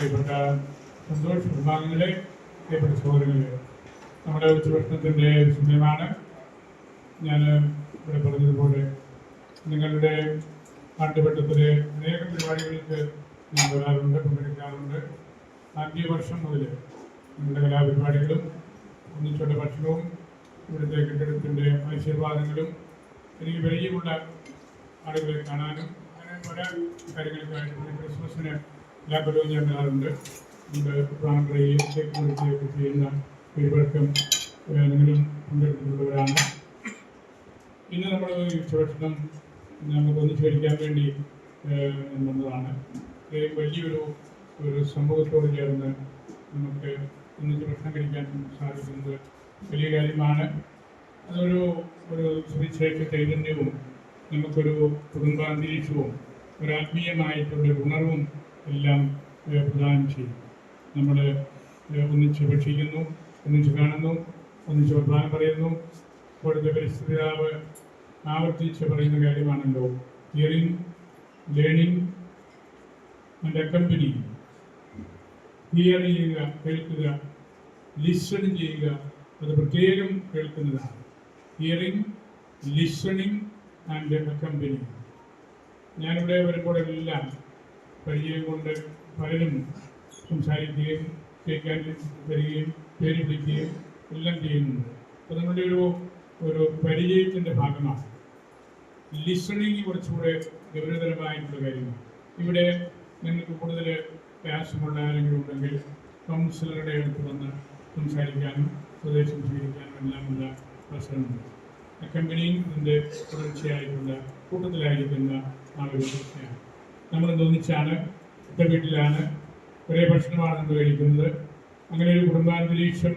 പ്രിയപ്പെട്ട സന്തോഷ് വിഭാഗങ്ങളെ പ്രിയപ്പെട്ട സഹോദരങ്ങളെ. നമ്മുടെ ഉച്ചഭക്ഷണത്തിന്റെ സമയമാണ് ഞാൻ ഇവിടെ പറഞ്ഞതുപോലെ നിങ്ങളുടെ നാട്ടുവട്ടത്തിലെ അനേകം പരിപാടികൾക്ക് ഞാൻ വരാറുണ്ട് പങ്കെടുക്കാറുണ്ട്. ആദ്യ വർഷം മുതൽ നിങ്ങളുടെ കലാപരിപാടികളും ഒന്നിച്ചുള്ള ഭക്ഷണവും ഇവിടുത്തെ കെട്ടിടത്തിന്റെ ആശീർവാദങ്ങളും എനിക്ക് പരിചയമുള്ള ആളുകളെ കാണാനും അങ്ങനെ പല കാര്യങ്ങൾക്കായിട്ട് ക്രിസ്മസിന് ഞാൻ നമ്മുടെ മുറിക്കുകയൊക്കെ ചെയ്യുന്ന പരിപാടിക്കും നിങ്ങളും പങ്കെടുത്തിട്ടുള്ളവരാണ്. ഇന്ന് നമ്മൾ ഈ ഉച്ചഭക്ഷണം നമുക്ക് ഒന്നിച്ച് വേണ്ടി വന്നതാണ്. വലിയൊരു ഒരു സംഭവത്തോട് ചേർന്ന് നമുക്ക് ഒന്നിച്ച് ഭക്ഷണം കഴിക്കാൻ സാധിക്കുന്നത് വലിയ കാര്യമാണ്. അതൊരു ഒരു സുവിശേഷ ചൈതന്യവും നമുക്കൊരു കുടുംബാന്തരീക്ഷവും ഒരു ആത്മീയമായിട്ടുള്ള ഉണർവും എല്ലാം പ്രദാനം ചെയ്യും. നമ്മൾ ഒന്നിച്ച് ഭക്ഷിക്കുന്നു ഒന്നിച്ച് കാണുന്നു ഒന്നിച്ച് വർത്തമാനം പറയുന്നു. ഇപ്പോഴത്തെ പരിസ്ഥിതിതാവ് ആവർത്തിച്ച് പറയുന്ന കാര്യമാണല്ലോ. Hearing learning and accompany hear ചെയ്യുക കേൾക്കുക ലിസൺ ചെയ്യുക അത് പ്രത്യേകം കേൾക്കുന്നതാണ്. ഹിയറിംഗ് ലിസണിങ് ആൻഡ് അക്കമ്പനി ഞാനിവിടെ വരുമ്പോഴെല്ലാം പരിചയം കൊണ്ട് പലരും സംസാരിക്കുകയും കേൾക്കാൻ വരികയും പേര് വിളിക്കുകയും എല്ലാം ചെയ്യുന്നുണ്ട്. അപ്പോൾ നമ്മുടെ ഒരു ഒരു പരിചയത്തിന്റെ ഭാഗമാണ്. ലിസണിങ് കുറച്ചുകൂടെ ഗൗരവതരമായിട്ടുള്ള കാര്യമാണ്. ഇവിടെ നിങ്ങൾക്ക് കൂടുതൽ പ്രയാസമുള്ള ആരെങ്കിലും ഉണ്ടെങ്കിൽ കൗൺസിലറുടെ അടുത്ത് വന്ന് സംസാരിക്കാനും ഉപദേശം സ്വീകരിക്കാനും എല്ലാമുള്ള അവസരമുണ്ട്. അക്കമ്പനിയും ഇതിന്റെ തുടർച്ചയായിട്ടുള്ള കൂട്ടത്തിലായിരിക്കുന്ന ആ ഒരു നമ്മൾ ഒന്നിച്ചാണ് ഒറ്റ വീട്ടിലാണ് ഒരേ ഭക്ഷണമാണ് നമ്മൾ കഴിക്കുന്നത് അങ്ങനെ ഒരു കുടുംബാന്തരീക്ഷം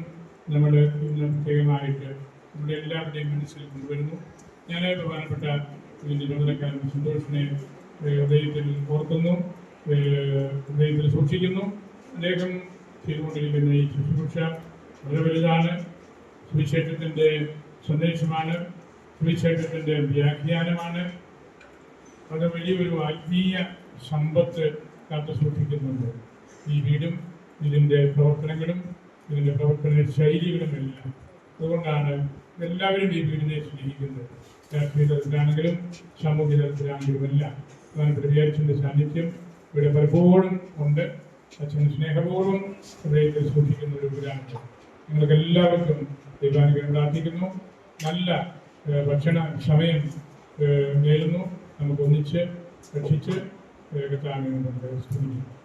നമ്മൾ ഇന്ന് പ്രത്യേകമായിട്ട് നമ്മുടെ എല്ലാവരുടെയും മനസ്സിൽ കൊണ്ടുവരുന്നു ഞാൻ ബഹുമാനപ്പെട്ട നിരോധനക്കാരൻ സന്തോഷിനെ ഹൃദയത്തിൽ ഓർക്കുന്നു ഹൃദയത്തിൽ സൂക്ഷിക്കുന്നു. അദ്ദേഹം ചെയ്തുകൊണ്ടിരിക്കുന്ന ഈ ശുശ്രൂഷ വളരെ വലുതാണ്. സുവിശേഷത്തിന്റെ സന്ദേശമാണ്. സുവിശേഷത്തിന്റെ വ്യാഖ്യാനമാണ്. അത് വലിയൊരു ആത്മീയ സമ്പത്ത് കാത്തു സൂക്ഷിക്കുന്നുണ്ട്. ഈ വീടും ഇതിന്റെ പ്രവർത്തനങ്ങളും ഇതിന്റെ പ്രവർത്തന ശൈലികളും എല്ലാം. അതുകൊണ്ടാണ് എല്ലാവരും ഈ വീടിനെ സ്നേഹിക്കുന്നത്. രാഷ്ട്രീയ തലത്തിലാണെങ്കിലും സാമൂഹ്യ തലത്തിലാണെങ്കിലും എല്ലാം. പ്രധാനപ്പെട്ട വിചാരിച്ചതിന്റെ സാന്നിധ്യം. ഇവിടെ പലപ്പോഴും ഉണ്ട്. അച്ഛൻ സ്നേഹപൂർവം ഹൃദയത്തിൽ സൂക്ഷിക്കുന്ന ഒരു വീടാണ്. നിങ്ങൾക്ക് എല്ലാവർക്കും ദൈവാനുഗ്രഹം പ്രാർത്ഥിക്കുന്നു. നല്ല ഭക്ഷണ സമയം നേരുന്നു. നമുക്ക് ഒന്നിച്ച് രക്ഷിച്ച് കത്താൻ നമുക്ക് ശ്രമിക്കാം